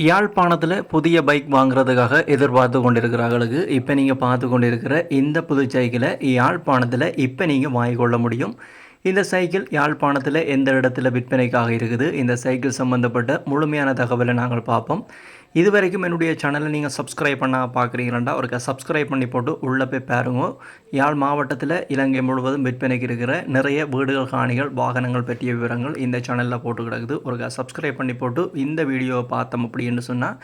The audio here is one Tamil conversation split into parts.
யாழ்ப்பாணத்தில் புதிய பைக் வாங்குறதுக்காக எதிர்பார்த்து கொண்டிருக்கிறார்களுக்கு இப்போ நீங்கள் பார்த்து கொண்டிருக்கிற இந்த புது சைக்கிளை யாழ்ப்பாணத்தில் இப்போ நீங்கள் வாங்கிக்கொள்ள முடியும். இந்த சைக்கிள் யாழ்ப்பாணத்தில் எந்த இடத்துல விற்பனைக்காக இருக்குது? இந்த சைக்கிள் சம்மந்தப்பட்ட முழுமையான தகவலை நாங்கள் பார்ப்போம். இது வரைக்கும் என்னுடைய சேனலை நீங்கள் சப்ஸ்கிரைப் பண்ண பார்க்குறீங்களா ஒரு சப்ஸ்கிரைப் பண்ணி போட்டு உள்ளே போய் பாருங்க. யாழ் மாவட்டத்தில் இலங்கை முழுவதும் விற்பனைக்கு இருக்கிற நிறைய வீடுகள் காணிகள் வாகனங்கள் பற்றிய விவரங்கள் இந்த சேனலில் போட்டு கிடக்குது. ஒரு சப்ஸ்கிரைப் பண்ணி போட்டு இந்த வீடியோவை பார்த்தோம் அப்படின்னு சொன்னால்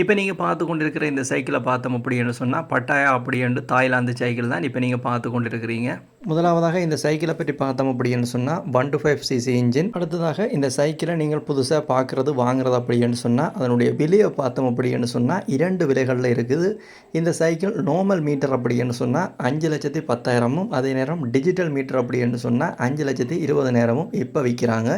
இப்போ நீங்கள் பார்த்து கொண்டிருக்கிற இந்த சைக்கிளை பார்த்தோம் அப்படின்னு சொன்னால் பட்டாயா அப்படின்னு தாய்லாந்து சைக்கிள் தான் இப்போ நீங்கள் பார்த்து கொண்டிருக்கிறீங்க. முதலாவதாக இந்த சைக்கிளை பற்றி பார்த்தோம் அப்படின்னு சொன்னால் one two five CC engine அடுத்ததாக இந்த சைக்கிளை நீங்கள் புதுசாக பார்க்குறது வாங்குறது அப்படின்னு சொன்னால் அதனுடைய விலையை பார்த்து பார்த்தோம் அப்படின்னு சொன்னால் இரண்டு விலைகளில் இருக்குது. இந்த சைக்கிள் நார்மல் மீட்டர் அப்படின்னு சொன்னால் அஞ்சு லட்சத்தி பத்தாயிரமும் அதே நேரம் டிஜிட்டல் மீட்டர் அப்படின்னு சொன்னால் அஞ்சு லட்சத்தி இருபதனாயிரமும் இப்போ விற்கிறாங்க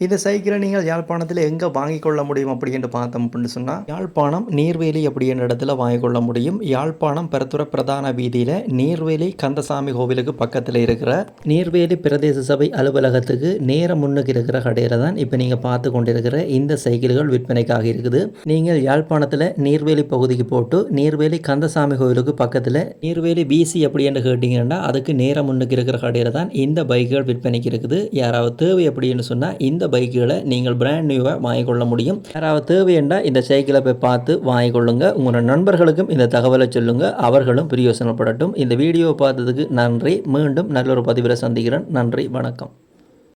இந்த சைக்கிளை நீங்கள் யாழ்ப்பாணத்தில் எங்கே வாங்கி கொள்ள முடியும் அப்படின்னு பார்த்தோம் அப்படின்னு சொன்னால் யாழ்ப்பாணம் நீர்வேலி அப்படின்ற இடத்துல வாங்கிக் கொள்ள முடியும். யாழ்ப்பாணம் பெருத்துறை பிரதான வீதியில் நீர்வேலி கந்தசாமி கோவிலுக்கு பக்கத்தில் இருக்கிற நீர்வேலி பிரதேச சபை அலுவலகத்துக்கு நேர முன்னுக்கு இருக்கிற கடையில் தான் இப்போ நீங்கள் பார்த்து கொண்டிருக்கிற இந்த சைக்கிள்கள் விற்பனைக்காக இருக்குது. நீங்கள் யாழ்ப்பாணத்தில் நீர்வேலி பகுதிக்கு போட்டு நீர்வேலி கந்தசாமி கோவிலுக்கு பக்கத்தில் நீர்வேலி பிசி அப்படின்னு கேட்டிங்கன்னா அதுக்கு நேர முன்னுக்கு இருக்கிற கடையில் தான் இந்த பைக்குகள் விற்பனைக்கு இருக்குது. யாராவது தேவை அப்படின்னு சொன்னால் இந்த பைக்குகளை நீங்கள் பிராண்ட் நியூவாக வாங்கிக்கொள்ள முடியும். யாராவது தேவையண்டா இந்த சைக்கிளை போய் பார்த்து வாங்கிக்கொள்ளுங்க. உங்களோட நண்பர்களுக்கும் இந்த தகவலை சொல்லுங்கள் அவர்களும் பிரயோசனப்படட்டும். இந்த வீடியோவை பார்த்ததுக்கு நன்றி. மீண்டும் நல்ல ஒரு பதிவில் சந்திக்கிறேன். நன்றி. வணக்கம்.